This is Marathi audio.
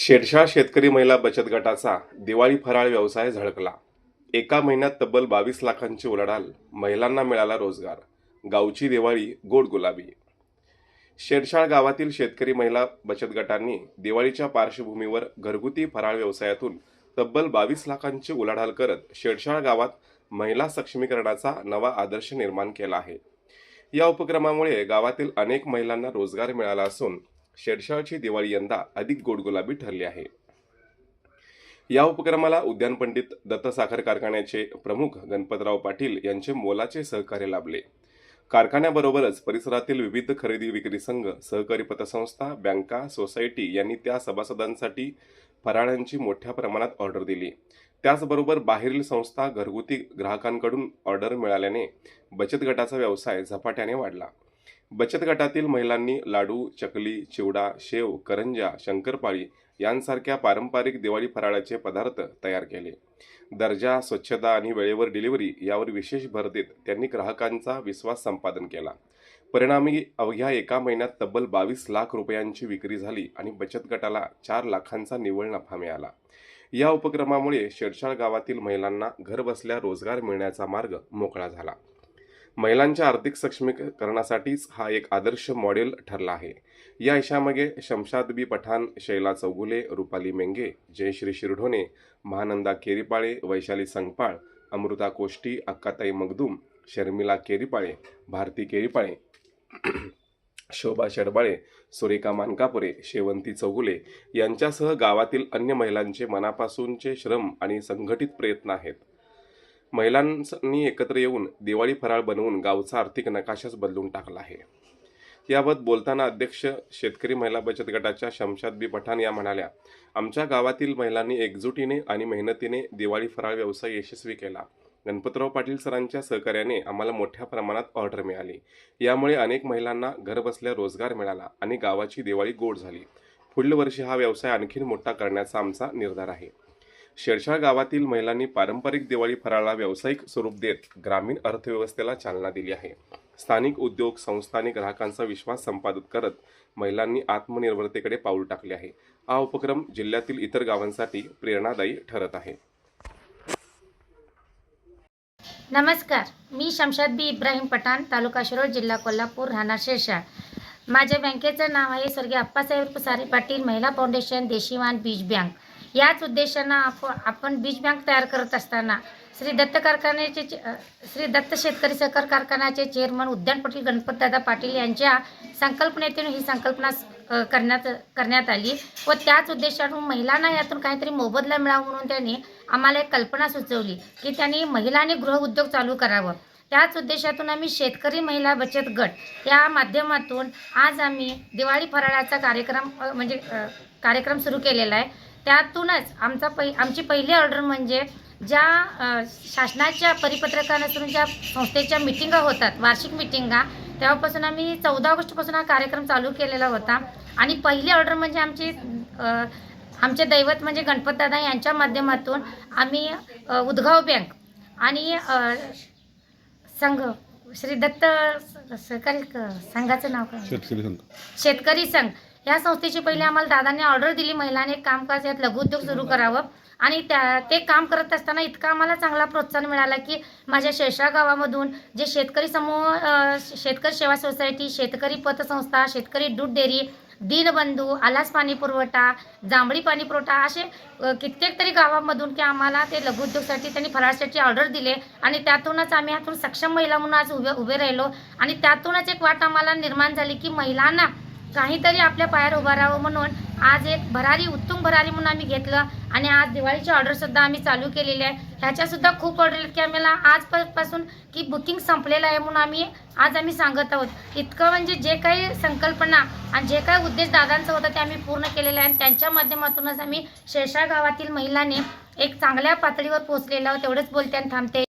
शेडशाळ शेतकरी महिला बचत गटाचा दिवाळी फराळ व्यवसाय झळकला. एका महिन्यात तब्बल बावीस लाखांची उलाढाल महिलांना मिळाला रोजगार. गावची दिवाळी गोड गुलाबी. शेडशाळ गावातील शेतकरी महिला बचत गटांनी दिवाळीच्या पार्श्वभूमीवर घरगुती फराळ व्यवसायातून तब्बल बावीस लाखांची उलाढाल करत शेडशाळ गावात महिला सक्षमीकरणाचा नवा आदर्श निर्माण केला आहे. या उपक्रमामुळे गावातील अनेक महिलांना रोजगार मिळाला असून शेरशाहची दिवाळी यंदा अधिक गोडगुलाबी ठरली आहे. या उपक्रमाला उद्यान पंडित दत्त साखर कारखान्याचे प्रमुख गणपतराव पाटील यांचे मोलाचे सहकार्य लाभले. कारखान्याबरोबरच परिसरातील विविध खरेदी विक्री संघ सहकारी पतसंस्था बँका सोसायटी यांनी त्या सभासदांसाठी फराळांची मोठ्या प्रमाणात ऑर्डर दिली. त्याचबरोबर बाहेरील संस्था घरगुती ग्राहकांकडून ऑर्डर मिळाल्याने बचत गटाचा व्यवसाय झपाट्याने वाढला. बचत गटातील महिलांनी लाडू चकली चिवडा शेव करंजा शंकरपाळी यांसारख्या पारंपरिक दिवाळी फराळाचे पदार्थ तयार केले. दर्जा स्वच्छता आणि वेळेवर डिलिव्हरी यावर विशेष भर देत त्यांनी ग्राहकांचा विश्वास संपादन केला. परिणामी अवघ्या एका महिन्यात तब्बल बावीस लाख रुपयांची विक्री झाली आणि बचत गटाला चार लाखांचा निव्वळ नफा मिळाला. या उपक्रमामुळे शेडशाळ गावातील महिलांना घरबसल्या रोजगार मिळण्याचा मार्ग मोकळा झाला. महिलांच्या आर्थिक सक्षमीकरणासाठीच हा एक आदर्श मॉडेल ठरला आहे. या यशामागे शमशाद बी पठाण शैला चौगुले रुपाली मेंगे जयश्री शिरढोणे महानंदा केरीपाळे वैशाली संगपाळ अमृता कोष्टी अक्काताई मगदूम शर्मिला केरीपाळे भारती केरीपाळे शोभा शेडबाळे सुरेखा मानकापुरे शेवंती चौगुले यांच्यासह गावातील अन्य महिलांचे मनापासूनचे श्रम आणि संघटित प्रयत्न आहेत. महिलांनी एकत्र येऊन दिवाळी फराळ बनवून गावचा आर्थिक नकाशाच बदलून टाकला आहे. याबाबत बोलताना अध्यक्ष शेतकरी महिला बचत गटाच्या शमशाद बी पठाण या म्हणाल्या आमच्या गावातील महिलांनी एकजुटीने आणि मेहनतीने दिवाळी फराळ व्यवसाय यशस्वी केला. गणपतराव पाटील सरांच्या सहकार्याने आम्हाला मोठ्या प्रमाणात ऑर्डर मिळाली. यामुळे अनेक महिलांना घरबसल्या रोजगार मिळाला आणि गावाची दिवाळी गोड झाली. पुढील वर्षी हा व्यवसाय आणखीन मोठा करण्याचा आमचा निर्धार आहे. शेरशाह गावातील महिलांनी पारंपरिक दिवाळी फराळा व्यावसायिक स्वरूप देत ग्रामीण अर्थव्यवस्थेला चालना दिली आहे. स्थानिक उद्योग संस्था आणि ग्राहकांचा विश्वास संपादित करत महिलांनी आत्मनिर्भरतेकडे पाऊल टाकले आहे. हा उपक्रम जिल्ह्यातील इतर गावांसाठी प्रेरणादायी ठरत आहे. नमस्कार. मी शमशाद बी इब्राहिम पठाण तालुका शिरोळ जिल्हा कोल्हापूर राहणार शेरशाळ माझ्या बँकेचं नाव आहे स्वर्गीय अप्पासाहेब सारे पाटील महिला फाउंडेशन देशीवान बीज बँक. याच उद्देशानं आपण आपण बीज बँक तयार करत असताना श्री दत्त कारखान्याचे चे- श्री दत्त शेतकरी सहकार कारखान्याचे चेअरमन उद्यान पाटील गणपतदादा पाटील यांच्या संकल्पनेतून ही संकल्पना करण्यात करण्यात आली व त्याच उद्देशातून महिलांना यातून काहीतरी मोबदला मिळावा म्हणून त्यांनी आम्हाला एक कल्पना सुचवली की त्यांनी महिलांनी गृहउद्योग चालू करावं. त्याच उद्देशातून आम्ही शेतकरी महिला बचत गट या माध्यमातून आज आम्ही दिवाळी फराळाचा कार्यक्रम म्हणजे कार्यक्रम सुरू केलेला आहे. त्यातूनच आमचा पै आमची पहिली ऑर्डर म्हणजे ज्या शासनाच्या परिपत्रकानुसार ज्या संस्थेच्या मिटिंगा होतात वार्षिक मिटिंगा तेव्हापासून आम्ही चौदा ऑगस्टपासून हा कार्यक्रम चालू केलेला होता. आणि पहिली ऑर्डर म्हणजे आमची आमचे दैवत म्हणजे गणपतदादा यांच्या माध्यमातून आम्ही उदगाव बँक आणि संघ श्री दत्त सहकारी संघाचं नाव काय? शेतकरी संघ. शेतकरी संघ. या संस्थेची पहिले आम्हाला दादांनी ऑर्डर दिली महिलांनी एक कामकाज यात लघुउद्योग सुरू करावं. आणि त्या ते काम करत असताना इतका आम्हाला चांगला प्रोत्साहन मिळाला की माझ्या शेषा गावामधून जे शेतकरी समूह शेतकरी सेवा सोसायटी शेतकरी पतसंस्था शेतकरी दूध डेअरी दीनबंधू आलास पाणी पुरवठा जांभळी पाणी पुरवठा असे कित्येक तरी गावामधून की आम्हाला ते लघुउद्योगसाठी त्यांनी फराळासाठी ऑर्डर दिले. आणि त्यातूनच आम्ही यातून सक्षम महिला म्हणून आज उभे उभे राहिलो. आणि त्यातूनच एक वाट आम्हाला निर्माण झाली की महिलांना काहीतरी आपल्या पायावर उभा राहावं म्हणून आज एक भरारी उत्तुंग भरारी म्हणून आम्ही घेतलं आणि आज दिवाळीची ऑर्डरसुद्धा आम्ही चालू केलेली आहे. ह्याच्यासुद्धा खूप ऑर्डर की आम्हाला आजपासून की बुकिंग संपलेलं आहे म्हणून आम्ही आज आम्ही सांगत आहोत. इतकं म्हणजे जे काही संकल्पना आणि जे काही उद्देश दादांचा होता ते आम्ही पूर्ण केलेलं आहे आणि त्यांच्या माध्यमातूनच आम्ही शेषा गावातील महिलांनी एक चांगल्या पातळीवर पोहोचलेलं आहोत. तेवढंच बोलते आणि थांबते.